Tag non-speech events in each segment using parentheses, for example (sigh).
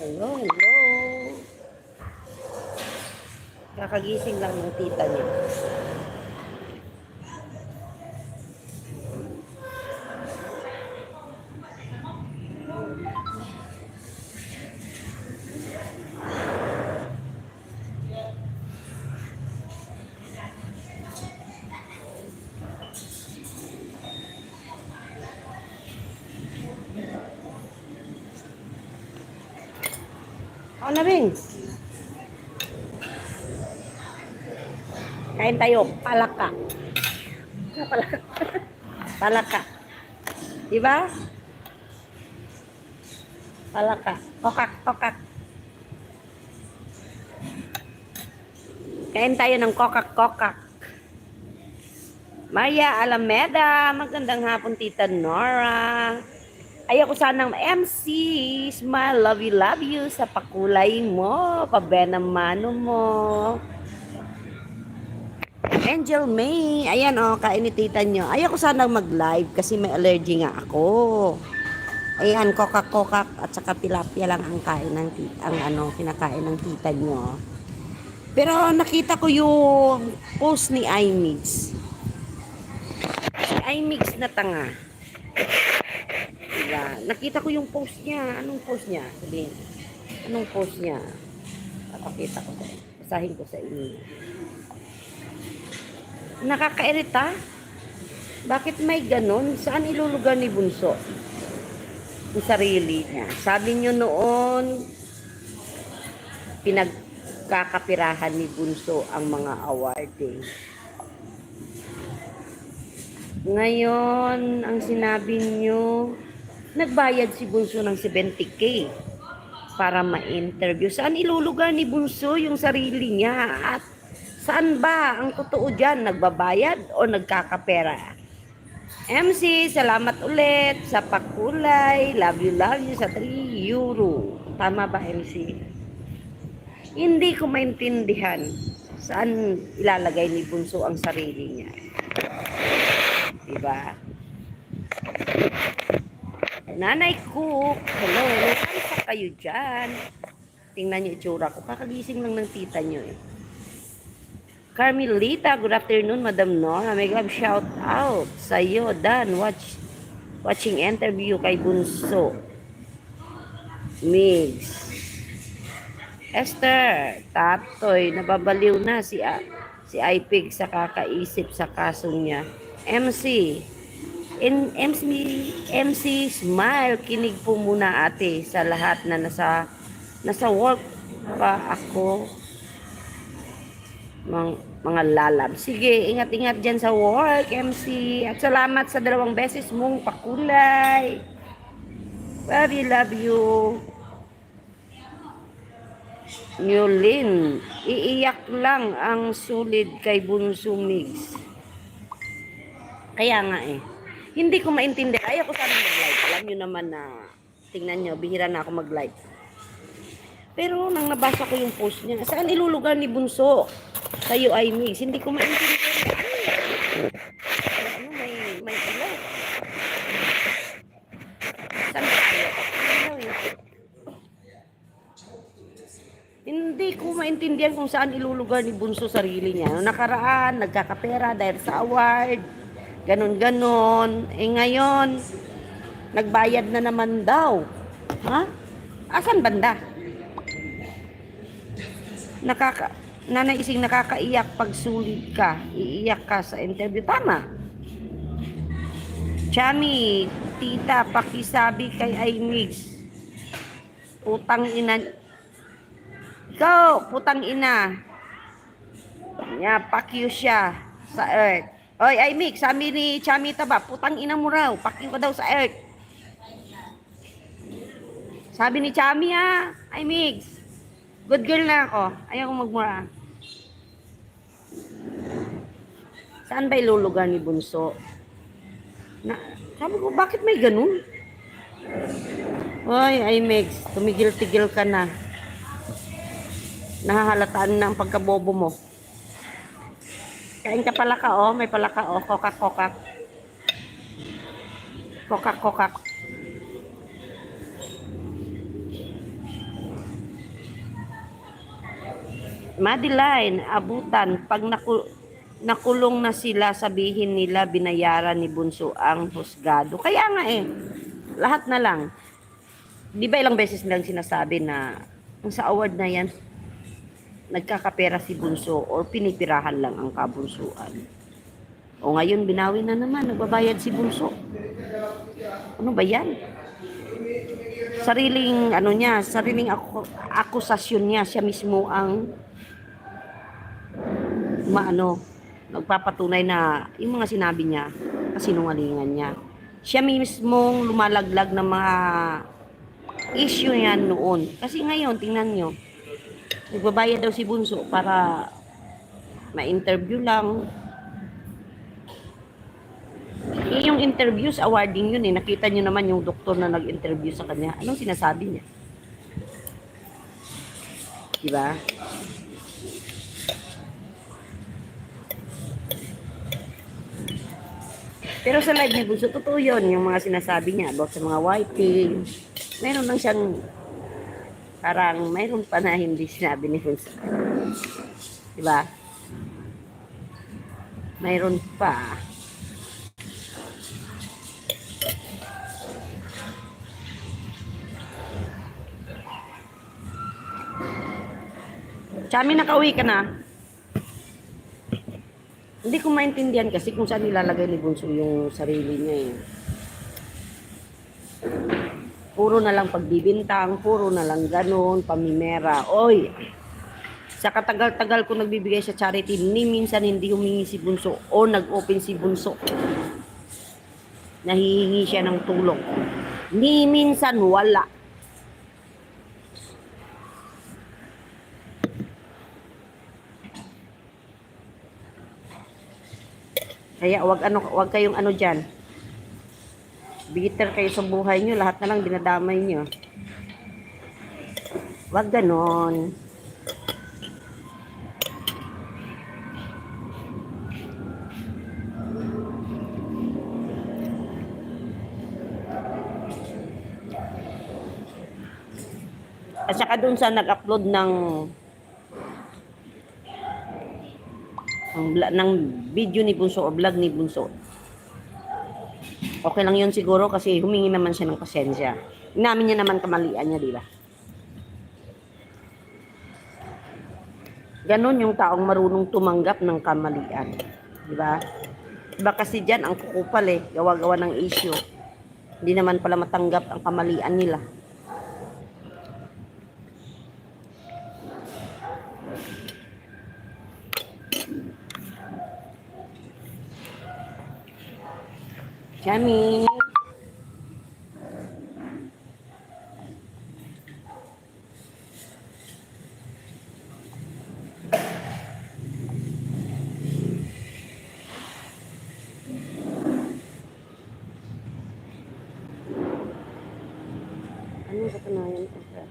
Hello, hello. Kakagising lang ng tita niya. Tayo. Palaka. Palaka. Palaka. Diba? Palaka. Kokak, kokak. Kain tayo ng kokak-kokak. Maya Alameda, magandang hapon Tita Nora. Ayoko sanang MC, smile, love you, love you sa pakulay mo, pabenamano mo. Angel May, ayan oh, kainitan nyo. Ayoko sanang mag-live kasi may allergy nga ako. Ayan, kokak-kokak at saka tilapia lang ang kain ng ang ano, kinakain ng tita nyo. Pero nakita ko yung post ni iMix. Si iMix na tanga. Diba? Nakita ko yung post niya. Anong post niya? Sabihin. Anong post niya? Papakita ko sa. Basahin ko sa inyo. Nakakairita? Bakit may ganon? Saan ilulugar ni Bunso? Yung sarili niya. Sabi niyo noon, pinagkakapirahan ni Bunso ang mga award eh. Ngayon, ang sinabi niyo, nagbayad si Bunso ng 70k para ma-interview. Saan ilulugar ni Bunso yung sarili niya? At saan ba ang totoo dyan? Nagbabayad o nagkakapera? MC, salamat ulit sa pakulay. Love you, love you sa 3 euro. Tama ba, MC? Hindi ko maintindihan saan ilalagay ni Bunso ang sarili niya. Diba? Nanay Cook, hello, nasaan kayo dyan? Tingnan niyo itsura ko. Kakagising lang ng tita niyo eh. Carmelita, good afternoon, Madam Nora. May love shout out sa iyo, Dan. Watch, watching interview kay Bunso. Migs. Esther, Tatoy, nababaliw na si A- si Ipig sa kakaisip sa kaso niya. MC, in MC, MC Smile, kinig po muna ate sa lahat na nasa nasa work pa ako mga, mga lalab. Sige, ingat-ingat dyan sa work, MC. At salamat sa dalawang beses mong pakulay. Love you, love you. Newlin, iiyak lang ang sulid kay Bunso Migs. Kaya nga eh. Hindi ko maintindihan. Ayaw ko sana mag-live. Alam nyo naman na, tingnan nyo, bihira na ako mag-live. Pero nang nabasa ko yung post niya, saan ilulugar ni Bunso? Kayo ay Migs. Hindi ko maintindihan. Ano, may, may ilaw. Saan ba tayo? Ilaw eh. Hindi ko maintindihan kung saan ilulugar ni Bunso sarili niya. Noong nakaraan, nagkakapera dahil sa award, ganon-ganon. Eh ngayon, nagbayad na naman daw. Ha? Asan banda? Nakaka nanaising nakakaiyak pag sulit ka. Iiyak ka sa interview. Tama. Chami, tita, pakisabi kay Aimix. Putang ina. Ikaw, putang ina. Yeah, pakyu siya sa earth. Oy, Aimix, sabi ni Chami Taba, putang ina mo raw. Pakyu ka daw sa earth. Sabi ni Chami ha, Aimix. Good girl na ako. Ayaw ko magmura. Saan ba ilulugar ni Bunso? Na, sabi ko, bakit may ganun? Hoy, Aimix, tumigil-tigil ka na. Nahahalataan na ang pagkabobo mo. Kain ka pala ka, oh. May pala ka, oh. Kokak-kokak. Kokak-kokak. Madeline, abutan, pag naku, nakulong na sila, sabihin nila binayaran ni Bunso ang husgado. Kaya nga eh, lahat na lang. Di ba ilang beses nilang sinasabi na sa award na yan, nagkakapera si Bunso or pinipirahan lang ang kabunsuan. O ngayon, binawi na naman, nagbabayad si Bunso. Ano ba yan? Sariling, ano niya, sariling ako, akusasyon niya, siya mismo ang maano, nagpapatunay na yung mga sinabi niya, kasinungalingan niya. Siya mismong lumalaglag ng mga issue yan noon. Kasi ngayon, tingnan nyo, nagbabayad daw si Bunso para ma-interview lang. Eh, yung interviews, awarding yun eh. Nakita nyo naman yung doktor na nag-interview sa kanya. Anong sinasabi niya? Diba? Pero sa live ni Bunso, totoo yun, yung mga sinasabi niya about sa mga whiting. Meron lang siyang, parang, mayroon pa na hindi sinabi ni Bunso. Diba? Mayroon pa. Chami, nakauwi ka na. Hindi ko maintindihan kasi kung saan nilalagay ni Bunso yung sarili niya eh. Puro na lang pagbibintang, puro na lang ganun, pamimera. Oy, sa katagal-tagal ko nagbibigay sa charity, ni minsan hindi humingi si Bunso o nag-open si Bunso. Nahihingi siya ng tulong. Ni minsan wala. Kaya wag ano wag kayong ano diyan. Bitter kayo sa buhay niyo, lahat na lang dinadamay niyo. Wag ganon. At saka dun sa nag-upload ng ng, bla- ng video ni Bunso o vlog ni Bunso. Okay lang yun siguro kasi humingi naman siya ng pasensya. Inamin niya naman kamalian niya, di ba? Ganon yung taong marunong tumanggap ng kamalian. Di ba? Iba kasi dyan ang kukupal eh, gawa-gawa ng issue. Hindi naman pala matanggap ang kamalian nila. Chami. Ano yung katunayan ko sa...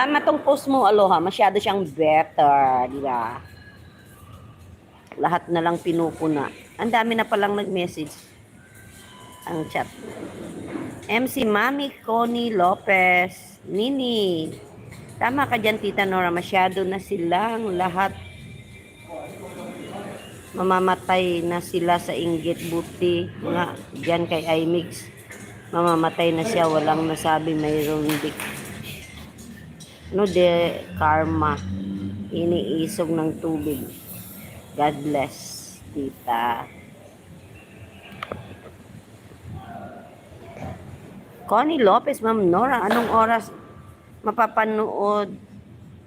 Tama tong post mo, Aloha. Masyado siyang better, di ba? Lahat na lang pinupuna. Ang dami na palang nag-message ang chat. MC Mami Connie Lopez. Nini. Tama ka dyan, Tita Nora. Masyado na silang lahat mamamatay na sila sa inggit buti nga dyan kay iMix mamamatay na siya walang nasabi mayroon dik no de karma. Iniisog ng tubig. God bless tita. Connie Lopez Ma'am Nora anong oras mapapanood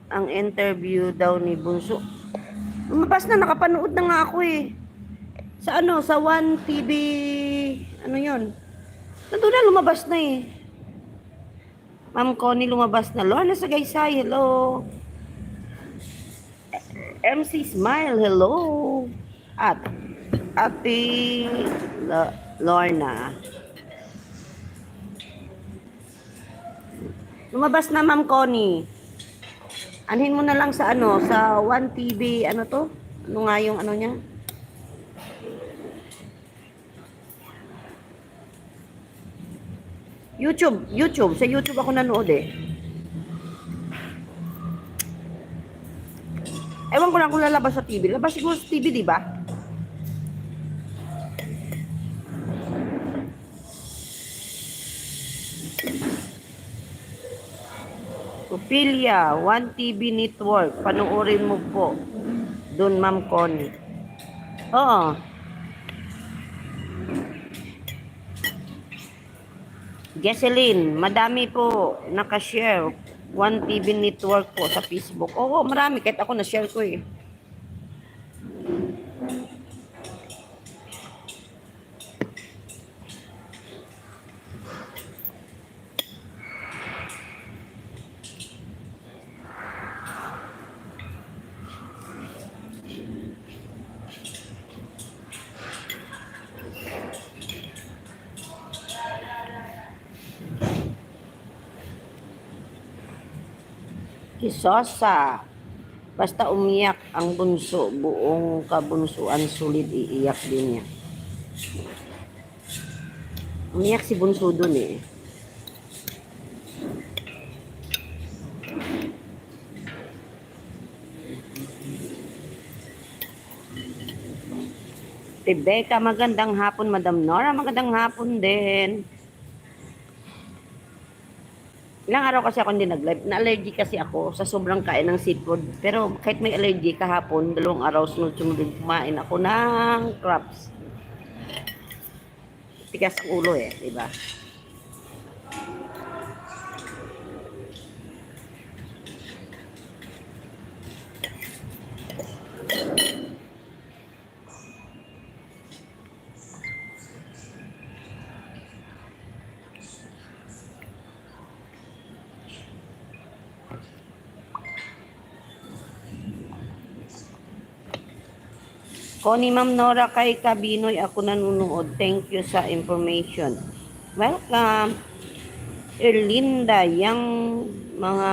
ang interview daw ni Bunso? Lumabas na nakapanood na nga ako eh. Sa ano sa One TV ano yon nandun na lumabas na eh Ma'am Connie lumabas na. Lorna Sagaysay, hello. MC Smile, hello. At Ate Lo- Lorna. Lumabas na Ma'am Connie. Anhin mo na lang sa ano, sa 1TV, ano to? Ano nga yung ano niya? YouTube, YouTube. Sa YouTube ako nanood eh. Ewan ko lang kung lalabas sa TV. Labas siguro sa TV, di ba? Ophelia, 1TV Network. Panoorin mo po. Doon, Ma'am Connie. Oo. Jesseline, madami po nakashare. 1TV Network po sa Facebook. Oo, marami. Kahit ako na-share ko eh. Kisosa. Basta umiyak ang bunso, buong kabunsuan sulit iiyak din niya. Umiyak si bunso dun eh. Rebecca, magandang hapon. Madam Nora, magandang hapon din. Ilang araw kasi ako hindi nag-live. Na-allergy kasi ako sa sobrang kain ng seafood. Pero kahit may allergy kahapon, dalawang araw sunod-sunod kumain ako ng crabs. Tigas ang ulo eh, di ba? Connie Ma'am Nora kay Kabinoy ako nanunood. Thank you sa information. Welcome. Erlinda, yung mga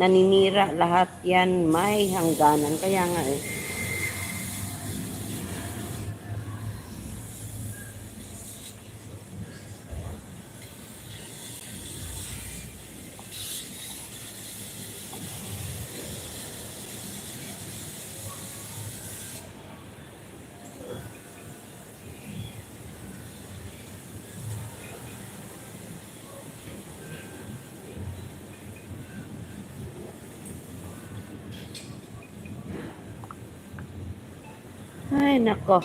naninira lahat yan may hangganan. Kaya nga eh. Ay, nako.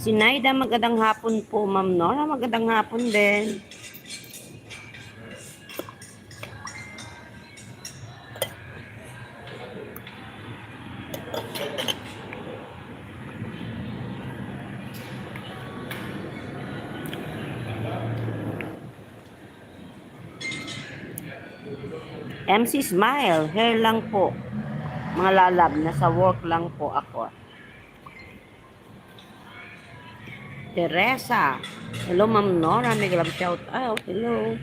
Si Naida, magandang hapon po, Ma'am Nora. Magandang hapon din. MC Smile, hair lang po. Mga lalab, nasa work lang po ako. Teresa. Hello, Ma'am Nora. May love shout out. Hello.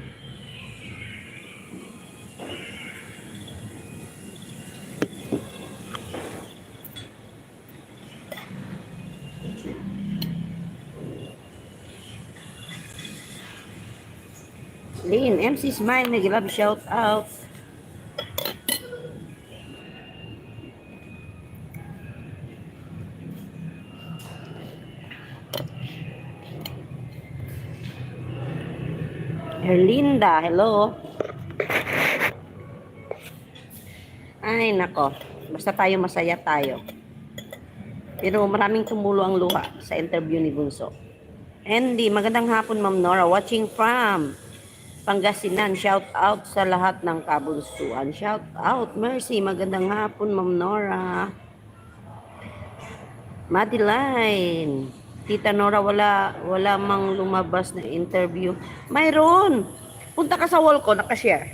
Lynn, MC Smile, may love shout out. Erlinda, hello. Ay, nako. Basta tayo masaya tayo. Pero maraming tumulo ang luha sa interview ni Bunso. Andy, magandang hapon, Ma'am Nora. Watching from Pangasinan. Shout out sa lahat ng kabunsuan. Shout out. Mercy, magandang hapon, Ma'am Nora. Madeline. Tita Nora, wala, wala mang lumabas na interview. Mayroon. Punta ka sa wall ko, nakashare.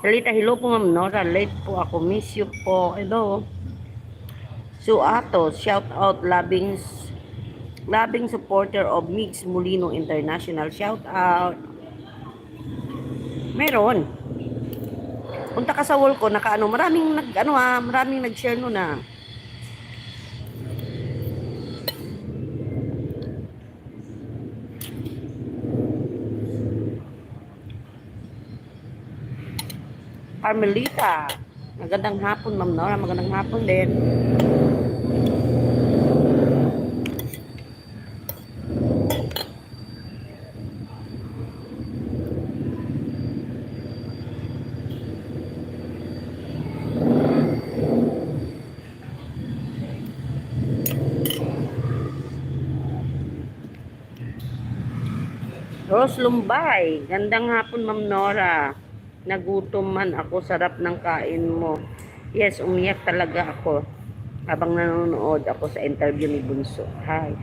Salita, hello po ma'am Nora. Late po ako. Miss you po. Hello. Sue Atos, shout out labing labing supporter of Mix Molino International. Shout out. Meron. Punta ka sa wall ko, naka ano, maraming nag ano ah, maraming nag-share no na. Carmelita. Magandang hapon, Ma'am Nora. Magandang hapon din. Lumbay. Gandang hapon, Ma'am Nora. Nagutom man ako. Sarap ng kain mo. Yes, umiyak talaga ako. Habang nanonood ako sa interview ni Bunso. Hi.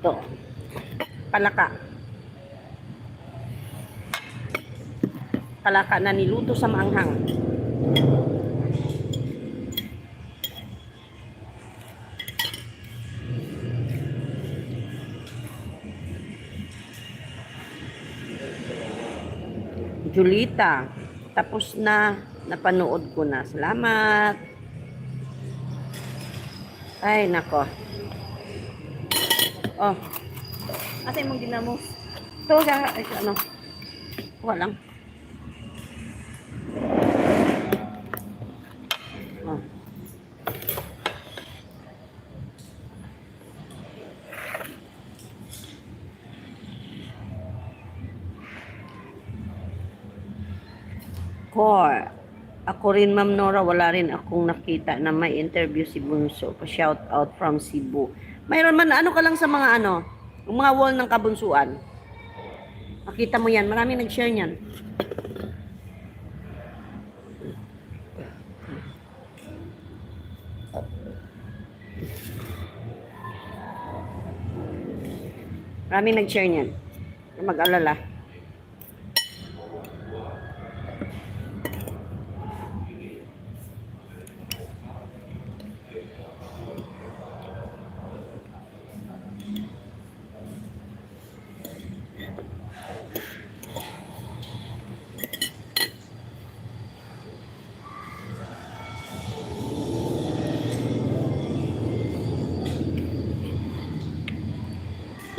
Ito. Palaka. Palaka na niluto sa maanghang. Julita. Tapos na. Napanood ko na. Salamat. Ay, nako. Oh. Asa imong ginamos? Ito, ay, ano. Walang. Core. Ako rin, Ma'am Nora, wala rin akong nakita na may interview si Bunso. Pa-shout out from Cebu. Mayroon man, ano ka lang sa mga ano, yung mga wall ng kabunsuan. Makita mo yan, marami nag-share niyan. Marami nag-share niyan. Mag-alala.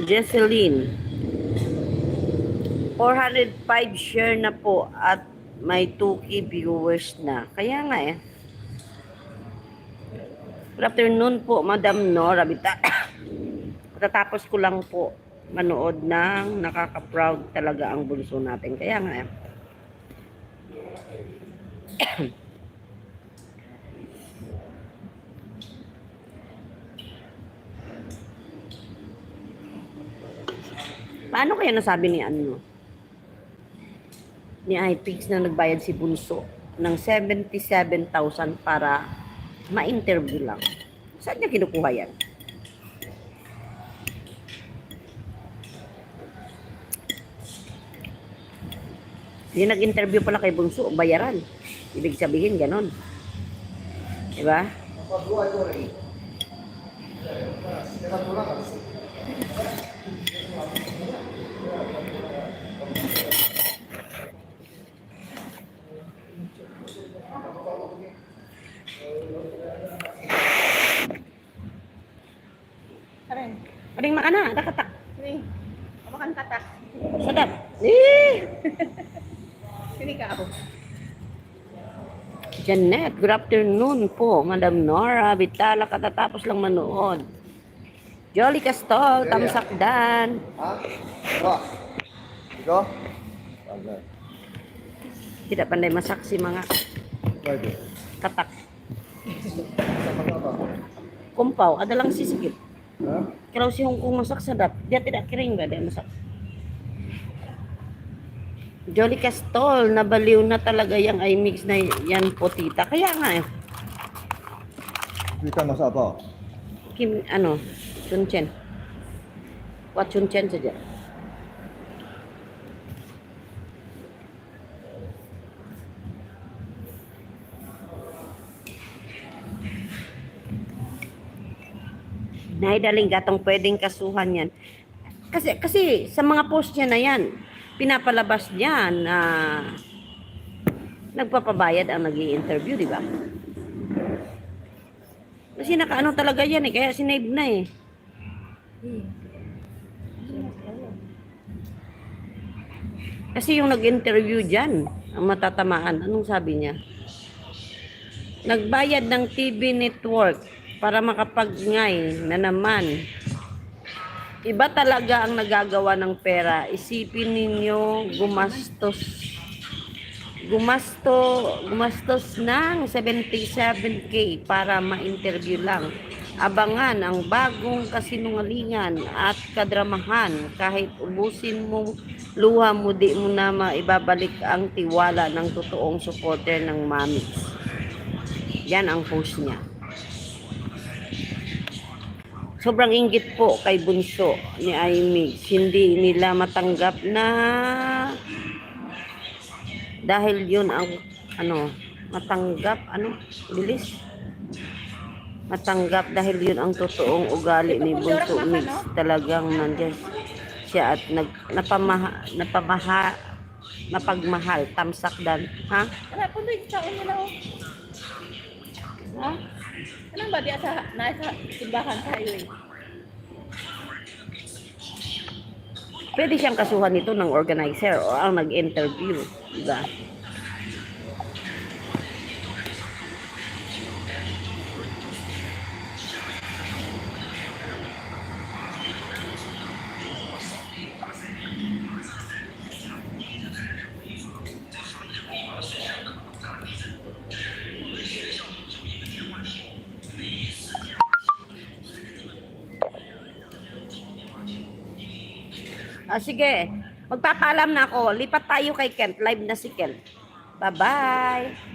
Jesseline. 405 share na po at may 2k viewers na. Kaya nga eh. Good afternoon po, Madam Nora Bita. (coughs) Katatapos ko lang po manood ng nakaka-proud talaga ang bunso natin. Kaya nga eh. (coughs) Paano kaya nasabi ni ano? Ni iPix na nagbayad si Bunso ng 77,000 para ma-interview lang. Saan niya kinukuha yan? Hindi nag-interview pala kay Bunso, bayaran. Ibig sabihin, ganon. Diba? Karen, Janet, good afternoon po. Madam Nora, Vitala, katatapos lang manood. Jolly Castol, Tamsakdan. Ha? Ito. Ito? Tidak pandai masak si mga katak. Kumpaw, ada lang sisigit. Ha? Kalau si Hongkong masak sadap, dia tidak kering ba dia masak. Jolly Castol, nabaliw na talaga yung iMix na yan po tita. Kaya nga eh, Kita masa apa? Kim, ano, Chun Chen. What Chun Chen saja. Nay, daling gatong pwedeng kasuhan yan. Kasi, kasi sa mga post niya na yan, pinapalabas niya na nagpapabayad ang nag interview di ba? Kasi nakaano talaga yan eh, kaya sinave na eh. Kasi yung nag-interview dyan, ang matatamaan, anong sabi niya? Nagbayad ng TV network para makapagngay na naman. Iba talaga ang nagagawa ng pera. Isipin ninyo, gumastos gumasto gumastos ng 77k para ma-interview lang. Abangan ang bagong kasinungalingan at kadramahan kahit ubusin mo luha mo di mo na maibabalik ang tiwala ng totoong supporter ng Mamix. Yan ang post niya. Sobrang inggit po kay Bunso ni Aimee. Hindi nila matanggap na dahil yun ang ano matanggap ano bilis matanggap dahil yun ang totoong ugali ni Bunso Mix talagang nandiyan siya at nag napamaha napamaha napagmahal tamsak dan ha Ano po oh. Ha? Anong ba di sa nasa simbahan sa highway? pwede siyang kasuhan nito ng organizer o ang nag-interview diba sige. Magpapaalam na ako. Lipat tayo kay Kent. Live na si Kent. Bye-bye.